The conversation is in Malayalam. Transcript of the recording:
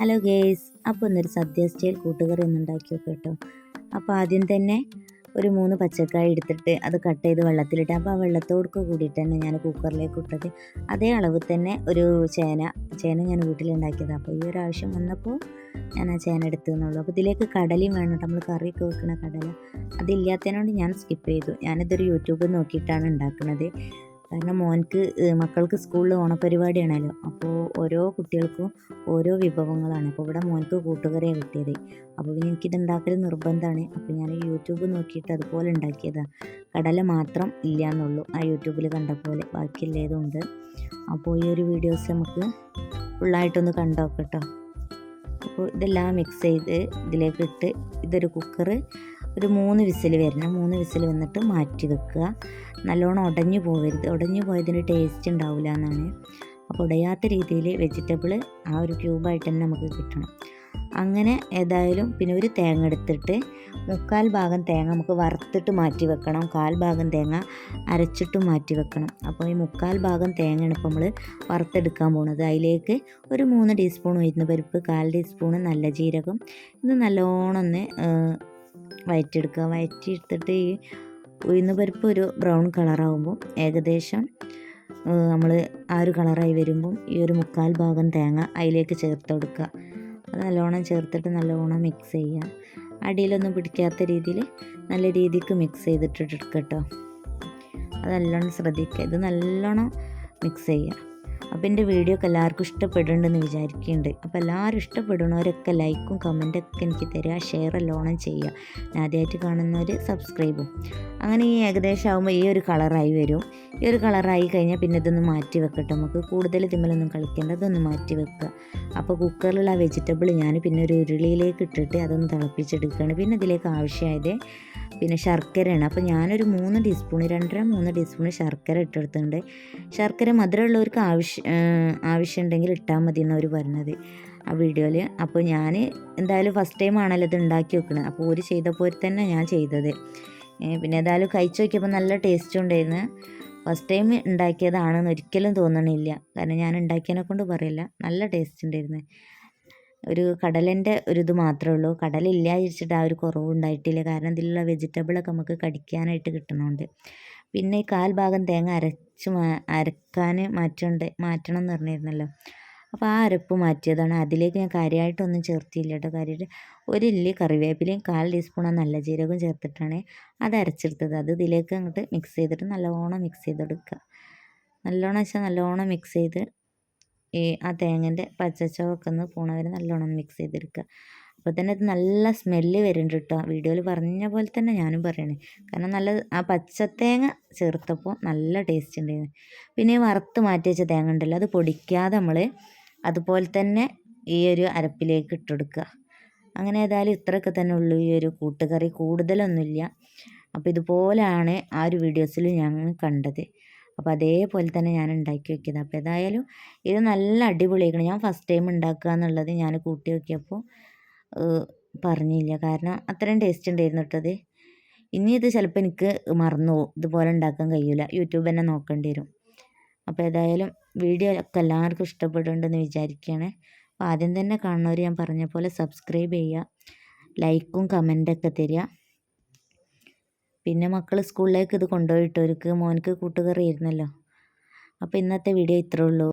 ഹലോ ഗേസ് അപ്പോൾ ഇന്നൊരു സദ്യ സ്റ്റൈൽ കൂട്ടുകറി ഒന്ന് ഉണ്ടാക്കി കേട്ടോ. അപ്പോൾ ആദ്യം തന്നെ ഒരു മൂന്ന് പച്ചക്കായ എടുത്തിട്ട് അത് കട്ട് ചെയ്ത് വെള്ളത്തിലിട്ട് അപ്പോൾ ആ വെള്ളത്തോടൊക്കെ കൂടിയിട്ട് തന്നെ ഞാൻ കുക്കറിലേക്ക് ഇട്ടത്. അതേ അളവ് തന്നെ ഒരു ചേന ചേന ഞാൻ വീട്ടിലുണ്ടാക്കിയത്. അപ്പോൾ ഈ ഒരു ആവശ്യം വന്നപ്പോൾ ഞാൻ ആ ചേന എടുത്തു എന്നുള്ളൂ അപ്പോൾ ഇതിലേക്ക് കടലയും വേണം നമ്മൾ കറിയൊക്കെ വെക്കുന്ന കടല. അതില്ലാത്തതിനോട് ഞാൻ സ്കിപ്പ് ചെയ്തു. ഞാനിതൊരു യൂട്യൂബിൽ നോക്കിയിട്ടാണ് ഉണ്ടാക്കുന്നത് കാരണം മോൻക്ക് മക്കൾക്ക് സ്കൂളിൽ ഓണപരിപാടിയാണല്ലോ. അപ്പോൾ ഓരോ കുട്ടികൾക്കും ഓരോ വിഭവങ്ങളാണ്. അപ്പോൾ ഇവിടെ മോൻക്ക് കൂട്ടുകറിയാണ് കിട്ടിയത്. അപ്പോൾ പിന്നെ എനിക്കിത് ഉണ്ടാക്കൽ നിർബന്ധമാണ് അപ്പോൾ ഞാൻ യൂട്യൂബ് നോക്കിയിട്ട് അതുപോലെ ഉണ്ടാക്കിയതാണ് കടല മാത്രം ഇല്ല എന്നുള്ളൂ ആ യൂട്യൂബിൽ കണ്ട പോലെ ബാക്കിയുള്ളതും ഉണ്ട് അപ്പോൾ ഈ ഒരു വീഡിയോസ് നമുക്ക് ഫുള്ളായിട്ടൊന്ന് കണ്ടോക്കട്ടോ. അപ്പോൾ ഇതെല്ലാം മിക്സ് ചെയ്ത് ഇതിലേക്ക് ഇട്ട് ഇതൊരു കുക്കർ ഒരു മൂന്ന് വിസിൽ വരണം. മൂന്ന് വിസിൽ വന്നിട്ട് മാറ്റി വെക്കുക. നല്ലോണം ഉടഞ്ഞു പോകരുത്. ഉടഞ്ഞു പോയതിന് ടേസ്റ്റ് ഉണ്ടാവില്ല എന്നാണ് അപ്പോൾ ഉടയാത്ത രീതിയിൽ വെജിറ്റബിൾ ആ ഒരു ക്യൂബായിട്ട് തന്നെ നമുക്ക് കിട്ടണം. അങ്ങനെ ഏതായാലും പിന്നെ ഒരു തേങ്ങ എടുത്തിട്ട് മുക്കാൽ ഭാഗം തേങ്ങ നമുക്ക് വറുത്തിട്ട് മാറ്റി വെക്കണം. കാൽ ഭാഗം തേങ്ങ അരച്ചിട്ട് മാറ്റി വെക്കണം. അപ്പോൾ ഈ മുക്കാൽ ഭാഗം തേങ്ങയാണ് ഇപ്പോൾ നമ്മൾ വറുത്തെടുക്കാൻ പോകുന്നത് അതിലേക്ക് ഒരു മൂന്ന് ടീസ്പൂൺ ഉയർന്ന പരിപ്പ് കാൽ ടീസ്പൂൺ നല്ല ജീരകം. ഇത് നല്ലോണം ഒന്ന് വയറ്റിയെടുക്കുക. വയറ്റിയെടുത്തിട്ട് ഈ ഉയർന്ന പരിപ്പ് ഒരു ബ്രൗൺ കളറാകുമ്പോൾ ഏകദേശം നമ്മൾ ആ ഒരു കളറായി വരുമ്പം ഈ ഒരു മുക്കാൽ ഭാഗം തേങ്ങ അതിലേക്ക് ചേർത്ത് കൊടുക്കുക. അത് നല്ലോണം ചേർത്തിട്ട് നല്ലോണം മിക്സ് ചെയ്യുക. അടിയിലൊന്നും പിടിക്കാത്ത രീതിയിൽ നല്ല രീതിക്ക് മിക്സ് ചെയ്തിട്ട് കേട്ടോ അത് നല്ലോണം ശ്രദ്ധിക്കുക. ഇത് നല്ലോണം മിക്സ് ചെയ്യുക. അപ്പോൾ എന്റെ വീഡിയോ ഒക്കെ എല്ലാവർക്കും ഇഷ്ടപ്പെടുന്നുണ്ടെന്ന് വിചാരിക്കുന്നുണ്ട്. അപ്പോൾ എല്ലാവരും ഇഷ്ടപ്പെടുന്നവരൊക്കെ ലൈക്കും കമന്റൊക്കെ എനിക്ക് തരിക ഷെയർ എല്ലോണം ചെയ്യുക. ഞാൻ ആദ്യമായിട്ട് കാണുന്നവർ സബ്സ്ക്രൈബും അങ്ങനെ ഈ ഏകദേശം ആകുമ്പോൾ ഈ ഒരു കളറായി വരും. ഈ ഒരു കളറായി കഴിഞ്ഞാൽ പിന്നെ ഇതൊന്ന് മാറ്റി വെക്കട്ടെ. നമുക്ക് കൂടുതൽ തിമ്മലൊന്നും കളിക്കേണ്ട അതൊന്ന് മാറ്റി വെക്കുക. അപ്പോൾ കുക്കറിലുള്ള വെജിറ്റബിൾ ഞാൻ പിന്നെ ഒരു ഉരുളിയിലേക്ക് ഇട്ടിട്ട് അതൊന്ന് തിളപ്പിച്ചെടുക്കുകയാണ്. പിന്നെ ഇതിലേക്ക് ആവശ്യമായത് പിന്നെ ശർക്കരയാണ്. അപ്പോൾ ഞാനൊരു മൂന്ന് ടീസ്പൂൺ രണ്ടര മൂന്ന് ടീസ്പൂൺ ശർക്കര ഇട്ടെടുത്തിട്ടുണ്ട്. ശർക്കര മധുരമുള്ളവർക്ക് ആവശ്യം ആവശ്യമുണ്ടെങ്കിൽ ഇട്ടാൽ മതി എന്നവർ പറഞ്ഞത് ആ വീഡിയോയിൽ അപ്പോൾ ഞാൻ എന്തായാലും ഫസ്റ്റ് ടൈം ആണല്ലോ ഇത് ഉണ്ടാക്കി വെക്കുന്നത് അപ്പോൾ ഒരു ചെയ്ത ചെയ്തപ്പോൾ തന്നെ ഞാൻ ചെയ്തത്. പിന്നെ ഏതായാലും കഴിച്ചു നോക്കിയപ്പോൾ നല്ല ടേസ്റ്റ് ഉണ്ടായിരുന്നു. ഫസ്റ്റ് ടൈം ഉണ്ടാക്കിയതാണെന്ന് ഒരിക്കലും തോന്നണില്ല. കാരണം ഞാൻ ഉണ്ടാക്കിയതിനെ കൊണ്ട് പറയില്ല. നല്ല ടേസ്റ്റ് ഉണ്ടായിരുന്നു. ഒരു കടലിന്റെ ഒരു ഇത് മാത്രമേ ഉള്ളൂ. കടലില്ല വിചാരിച്ചിട്ട് ആ ഒരു കുറവുണ്ടായിട്ടില്ല. കാരണം ഇതിലുള്ള വെജിറ്റബിളൊക്കെ നമുക്ക് കടിക്കാനായിട്ട് കിട്ടുന്നുണ്ട് പിന്നെ കാൽ ഭാഗം തേങ്ങ അരച്ച് അരക്കാൻ മാറ്റണ്ട് മാറ്റണം എന്ന് പറഞ്ഞിരുന്നല്ലോ. അപ്പോൾ ആ അരപ്പ് മാറ്റിയതാണ്. അതിലേക്ക് ഞാൻ കാര്യമായിട്ടൊന്നും ചേർത്തില്ല കേട്ടോ. കാര്യമായിട്ട് ഒരു ഇല്ലി കറിവേപ്പിലയും കാൽ ടീസ്പൂൺ നല്ല ജീരകവും ചേർത്തിട്ടാണ് അത് അരച്ചെടുത്തത്. അത് ഇതിലേക്ക് അങ്ങോട്ട് മിക്സ് ചെയ്തിട്ട് നല്ലോണം മിക്സ് ചെയ്തെടുക്കുക. നല്ലോണം വെച്ചാൽ നല്ലോണം മിക്സ് ചെയ്ത് ഈ ആ തേങ്ങന്റെ പച്ചച്ചവൊക്കെ ഒന്ന് പോണ നല്ലോണം മിക്സ് ചെയ്തെടുക്കുക. അപ്പോൾ തന്നെ ഇത് നല്ല സ്മെല്ല് വരുന്നുണ്ട് കേട്ടോ വീഡിയോയിൽ പറഞ്ഞ പോലെ തന്നെ ഞാനും പറയണേ. കാരണം നല്ല ആ പച്ചത്തേങ്ങ ചേർത്തപ്പോൾ നല്ല ടേസ്റ്റ് ഉണ്ടായിരുന്നു പിന്നെ വറുത്ത് മാറ്റി വെച്ച തേങ്ങ ഉണ്ടല്ലോ അത് പൊടിക്കാതെ നമ്മൾ അതുപോലെ തന്നെ ഈ ഒരു അരപ്പിലേക്ക് ഇട്ടെടുക്കുക അങ്ങനെ ഏതായാലും ഇത്രയൊക്കെ തന്നെ ഉള്ളൂ ഈ ഒരു കൂട്ടുകറി. കൂടുതലൊന്നുമില്ല. അപ്പോൾ ഇതുപോലെയാണ് ആ ഒരു വീഡിയോസിൽ ഞങ്ങൾ കണ്ടത്. അപ്പോൾ അതേപോലെ തന്നെ ഞാൻ ഉണ്ടാക്കി വെക്കിയത്. അപ്പോൾ ഏതായാലും ഇത് നല്ല അടിപൊളിയാക്കണം ഞാൻ ഫസ്റ്റ് ടൈം ഉണ്ടാക്കുക എന്നുള്ളത് ഞാൻ കൂട്ടി നോക്കിയപ്പോൾ പറഞ്ഞില്ല. കാരണം അത്രയും ടേസ്റ്റ് ഉണ്ടായിരുന്നു കേട്ടത് ഇനി ഇത് ചിലപ്പോൾ എനിക്ക് മറന്നു പോകും. ഇതുപോലെ ഉണ്ടാക്കാൻ കഴിയില്ല യൂട്യൂബ് തന്നെ നോക്കേണ്ടി വരും. അപ്പോൾ ഏതായാലും വീഡിയോ ഒക്കെ എല്ലാവർക്കും ഇഷ്ടപ്പെടുന്നുണ്ടെന്ന് വിചാരിക്കുകയാണ് അപ്പോൾ ആദ്യം തന്നെ കാണുന്നവർ ഞാൻ പറഞ്ഞ പോലെ സബ്സ്ക്രൈബ് ചെയ്യുക ലൈക്കും കമന്റൊക്കെ തരിക. പിന്നെ മക്കൾ സ്കൂളിലേക്ക് ഇത് കൊണ്ടുപോയിട്ടവർക്ക് മോനക്ക് കൂട്ടുകറി ആയിരുന്നല്ലോ. അപ്പോൾ ഇന്നത്തെ വീഡിയോ ഇത്രേ ഉള്ളൂ.